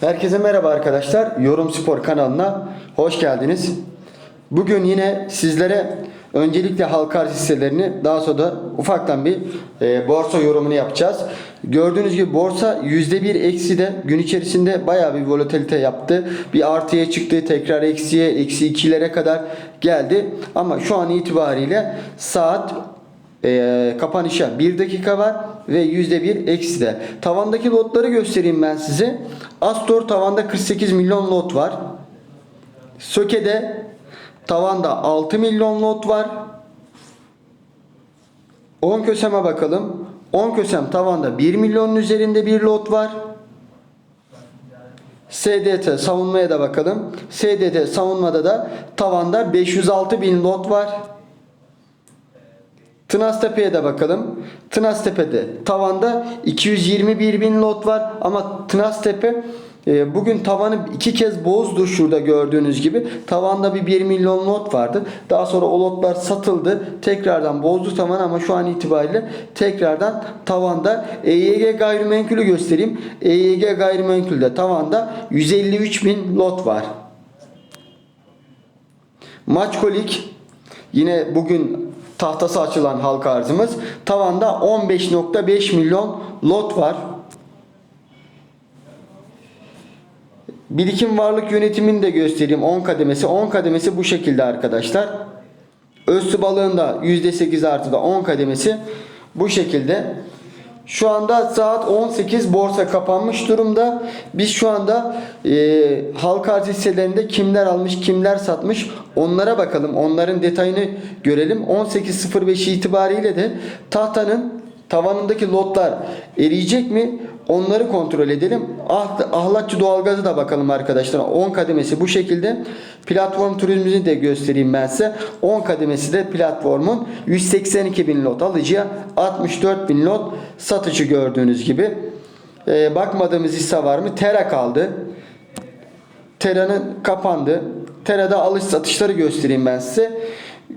Herkese merhaba arkadaşlar. Yorum Spor kanalına hoş geldiniz. Bugün yine sizlere öncelikle halka arz hisselerini daha sonra da ufaktan bir e, borsa yorumunu yapacağız. Gördüğünüz gibi borsa %1 eksi de gün içerisinde bayağı bir volatilite yaptı. Bir artıya çıktı tekrar eksiye eksi 2'lere kadar geldi. Ama şu an itibariyle saat e, kapanışa 1 dakika var ve %1 eksi de. Tavandaki lotları göstereyim ben size. Astor tavanda 48 milyon lot var. Söke'de tavanda 6 milyon lot var. 10 köseme bakalım. 10 kösem tavanda 1 milyonun üzerinde bir lot var. SDT savunmaya da bakalım. SDT savunmada da tavanda 506 bin lot var. Tınaztepe'ye de bakalım. Tınaztepe'de tavanda 221 bin lot var ama Tınaztepe e, bugün tavanı iki kez bozdu şurada gördüğünüz gibi. Tavanda bir 1 milyon lot vardı. Daha sonra o lotlar satıldı. Tekrardan bozdu tavan ama şu an itibariyle tekrardan tavanda EYG gayrimenkulü göstereyim. EYG gayrimenkulde tavanda 153 bin lot var. Maçkolik yine bugün tahtası açılan halka arzımız. Tavanda 15.5 milyon lot var. Birikim varlık yönetimini de göstereyim. 10 kademesi. 10 kademesi bu şekilde arkadaşlar. Özsü balığında %8 artıda 10 kademesi bu şekilde. Şu anda saat 18 borsa kapanmış durumda. Biz şu anda e, halka arz hisselerinde kimler almış kimler satmış onlara bakalım. Onların detayını görelim. 18.05 itibariyle de tahtanın tavanındaki lotlar eriyecek mi? Onları kontrol edelim. Ah, ahlatçı doğalgazı da bakalım arkadaşlar. 10 kademesi bu şekilde. Platform turizmini de göstereyim ben size. 10 kademesi de platformun 182 bin lot alıcıya 64 bin lot satıcı gördüğünüz gibi. Ee, bakmadığımız hisse var mı? Tera kaldı. Tera'nın kapandı. Tera'da alış satışları göstereyim ben size.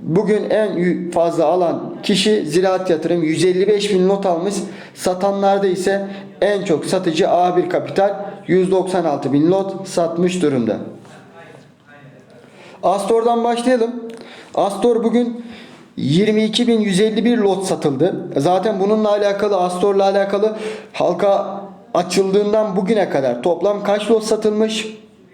Bugün en fazla alan kişi Ziraat Yatırım 155 bin not almış. Satanlarda ise en çok satıcı A1 Kapital 196 bin lot satmış durumda. Astor'dan başlayalım. Astor bugün 22.151 lot satıldı. Zaten bununla alakalı Astor'la alakalı halka açıldığından bugüne kadar toplam kaç lot satılmış?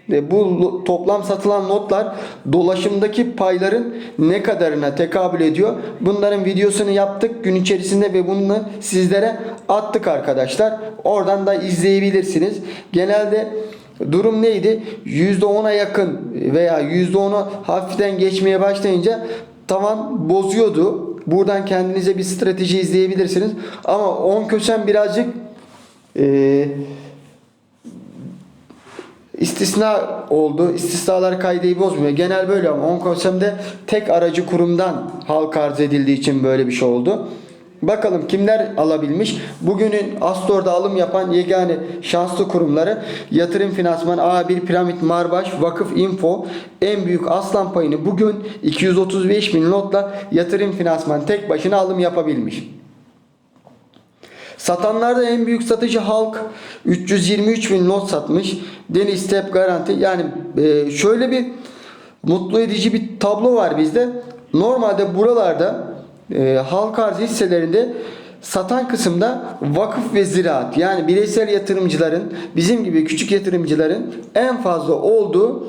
Bu toplam satılan notlar dolaşımdaki payların ne kadarına tekabül ediyor? Bunların videosunu yaptık gün içerisinde ve bunu sizlere attık arkadaşlar. Oradan da izleyebilirsiniz. Genelde durum neydi? %10'a yakın veya %10'u hafiften geçmeye başlayınca tavan bozuyordu. Buradan kendinize bir strateji izleyebilirsiniz. Ama 10 köşen birazcık eee istisna oldu. İstisnalar kaydeyi bozmuyor. Genel böyle ama Onkosem'de tek aracı kurumdan halk arz edildiği için böyle bir şey oldu. Bakalım kimler alabilmiş? Bugünün Astor'da alım yapan yegane şanslı kurumları Yatırım Finansman, A1 Piramit, Marbaş, Vakıf Info en büyük aslan payını bugün 235 bin notla Yatırım Finansman tek başına alım yapabilmiş. Satanlarda en büyük satıcı halk 323 bin lot satmış. Deniz Step Garanti yani e, şöyle bir mutlu edici bir tablo var bizde. Normalde buralarda e, halk arz hisselerinde satan kısımda vakıf ve ziraat yani bireysel yatırımcıların bizim gibi küçük yatırımcıların en fazla olduğu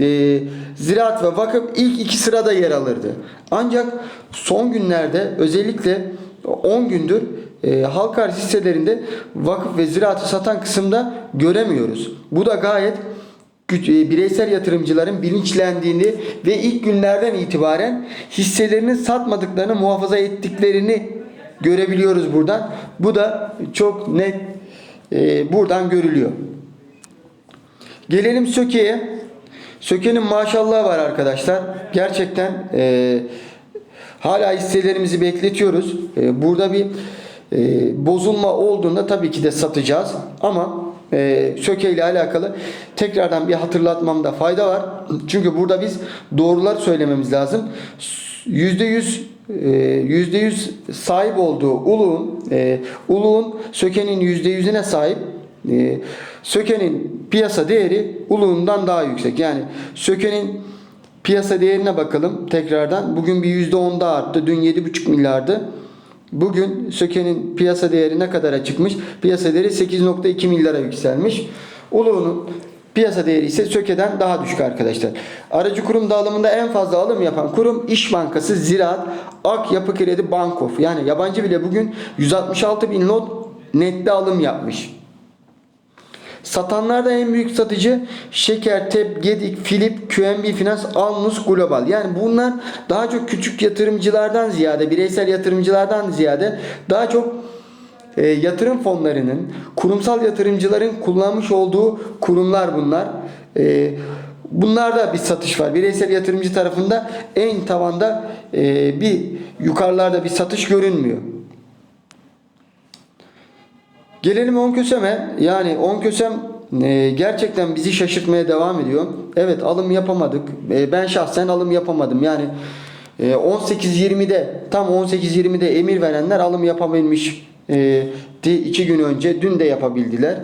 e, ziraat ve vakıf ilk iki sırada yer alırdı. Ancak son günlerde özellikle 10 gündür e, halk arz hisselerinde vakıf ve ziraatı satan kısımda göremiyoruz. Bu da gayet e, bireysel yatırımcıların bilinçlendiğini ve ilk günlerden itibaren hisselerini satmadıklarını muhafaza ettiklerini görebiliyoruz buradan. Bu da çok net e, buradan görülüyor. Gelelim Söke'ye. Söke'nin maşallahı var arkadaşlar. Gerçekten e, hala hisselerimizi bekletiyoruz. E, burada bir e, bozulma olduğunda tabii ki de satacağız. Ama e, Söke ile alakalı tekrardan bir hatırlatmamda fayda var. Çünkü burada biz doğrular söylememiz lazım. %100 e, %100 sahip olduğu Uluğun e, Uluğun Söke'nin %100'üne sahip e, Söke'nin piyasa değeri Uluğun'dan daha yüksek. Yani Söke'nin piyasa değerine bakalım tekrardan. Bugün bir %10 daha arttı. Dün 7,5 milyardı. Bugün Söke'nin piyasa değeri ne kadar çıkmış? Piyasa değeri 8.2 milyara yükselmiş. Uluğun'un piyasa değeri ise Söke'den daha düşük arkadaşlar. Aracı kurum dağılımında en fazla alım yapan kurum İş Bankası, Ziraat, Ak Yapı Kredi, Bankof. Yani yabancı bile bugün 166 bin lot netli alım yapmış. Satanlarda en büyük satıcı Şeker, Tep, Gedik, Filip, QNB Finans, Alnus, Global. Yani bunlar daha çok küçük yatırımcılardan ziyade, bireysel yatırımcılardan ziyade daha çok e, yatırım fonlarının, kurumsal yatırımcıların kullanmış olduğu kurumlar bunlar. E, bunlarda bir satış var. Bireysel yatırımcı tarafında en tavanda e, bir yukarılarda bir satış görünmüyor. Gelelim Onkösem'e. Yani Onkösem e, gerçekten bizi şaşırtmaya devam ediyor. Evet alım yapamadık. E, ben şahsen alım yapamadım. Yani e, 18-20'de tam 18-20'de emir verenler alım yapabilmiş. E, iki gün önce dün de yapabildiler.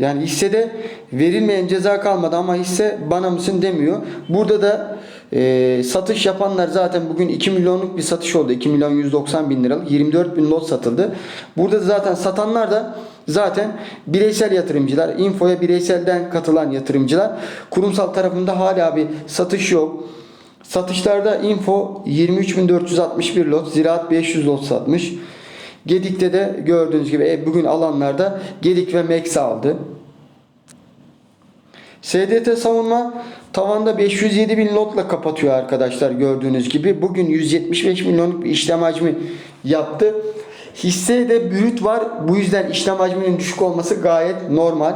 Yani hissede verilmeyen ceza kalmadı ama hisse bana mısın demiyor. Burada da e, satış yapanlar zaten bugün 2 milyonluk bir satış oldu. 2 milyon 190 bin liralık 24 bin lot satıldı. Burada da zaten satanlar da zaten bireysel yatırımcılar. Info'ya bireyselden katılan yatırımcılar. Kurumsal tarafında hala bir satış yok. Satışlarda Info 23.461 lot, Ziraat 500 lot satmış. Gedik'te de gördüğünüz gibi e, bugün alanlarda Gedik ve Max aldı. SDT savunma tavanda 507 bin lotla kapatıyor arkadaşlar gördüğünüz gibi. Bugün 175 milyonluk bir işlem hacmi yaptı. Hisse de brüt var. Bu yüzden işlem hacminin düşük olması gayet normal.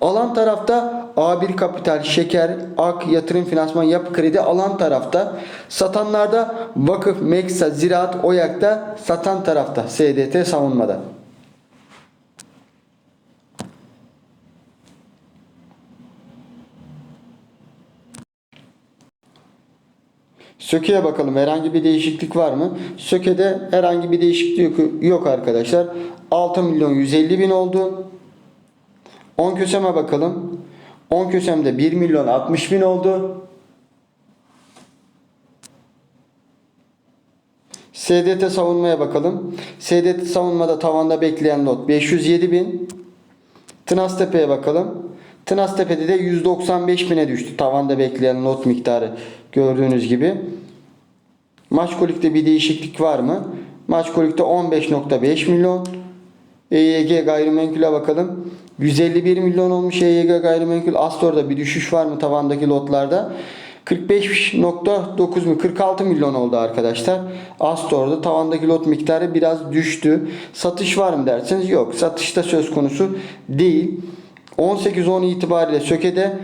Alan tarafta A1 Kapital, Şeker, Ak, Yatırım Finansman, Yapı Kredi alan tarafta. Satanlarda Vakıf, Meksa, Ziraat, Oyak'ta satan tarafta. SDT savunmada. Söke'ye bakalım herhangi bir değişiklik var mı? Söke'de herhangi bir değişiklik yok, yok arkadaşlar. 6 milyon 150 bin oldu. 10 köseme bakalım. 10 kösemde 1 milyon 60 bin oldu. SDT savunmaya bakalım. SDT savunmada tavanda bekleyen lot 507 bin. Tınaztepe'ye bakalım. Tınaztepe'de de 195 bine düştü. Tavanda bekleyen lot miktarı gördüğünüz gibi. Maçkolik'te bir değişiklik var mı? Maçkolik'te 15.5 milyon. EYG gayrimenkule bakalım. 151 milyon olmuş EYG gayrimenkul. Astor'da bir düşüş var mı tavandaki lotlarda? 45.9 mu 46 milyon oldu arkadaşlar. Astor'da tavandaki lot miktarı biraz düştü. Satış var mı derseniz yok. Satışta söz konusu değil. 18-10 itibariyle Söke'de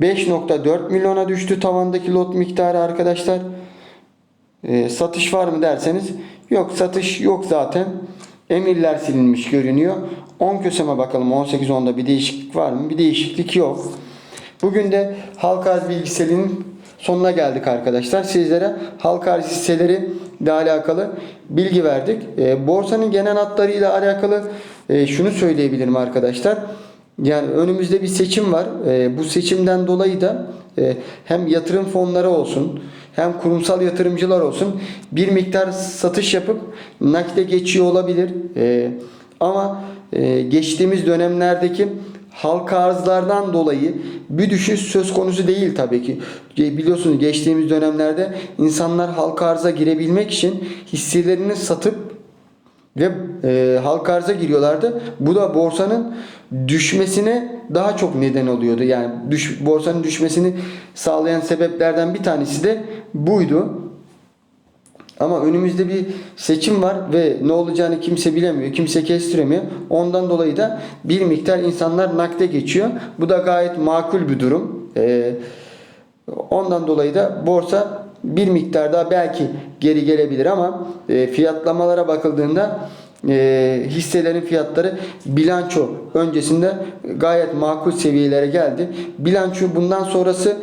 5.4 milyona düştü tavandaki lot miktarı arkadaşlar. Ee, satış var mı derseniz yok satış yok zaten. Emirler silinmiş görünüyor. 10 köseme bakalım 18-10'da bir değişiklik var mı? Bir değişiklik yok. Bugün de halka arz bilgiselinin sonuna geldik arkadaşlar. Sizlere halka arz hisseleri ile alakalı bilgi verdik. Ee, borsanın genel hatlarıyla alakalı e, şunu söyleyebilirim arkadaşlar. Yani önümüzde bir seçim var. Ee, bu seçimden dolayı da e, hem yatırım fonları olsun hem kurumsal yatırımcılar olsun bir miktar satış yapıp nakde geçiyor olabilir. Ee, ama e, geçtiğimiz dönemlerdeki halka arzlardan dolayı bir düşüş söz konusu değil tabii ki. Biliyorsunuz geçtiğimiz dönemlerde insanlar halka arza girebilmek için hisselerini satıp ve e, halka arza giriyorlardı. Bu da borsanın düşmesine daha çok neden oluyordu. Yani düş, borsanın düşmesini sağlayan sebeplerden bir tanesi de buydu. Ama önümüzde bir seçim var ve ne olacağını kimse bilemiyor, kimse kestiremiyor. Ondan dolayı da bir miktar insanlar nakde geçiyor. Bu da gayet makul bir durum. Ee, ondan dolayı da borsa bir miktar daha belki geri gelebilir ama e, fiyatlamalara bakıldığında e, hisselerin fiyatları bilanço öncesinde gayet makul seviyelere geldi. Bilanço bundan sonrası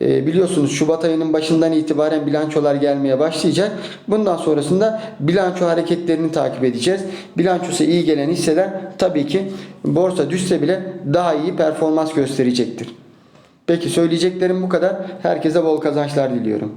e, biliyorsunuz Şubat ayının başından itibaren bilançolar gelmeye başlayacak. Bundan sonrasında bilanço hareketlerini takip edeceğiz. Bilançosu iyi gelen hisseler tabii ki borsa düşse bile daha iyi performans gösterecektir. Peki söyleyeceklerim bu kadar. Herkese bol kazançlar diliyorum.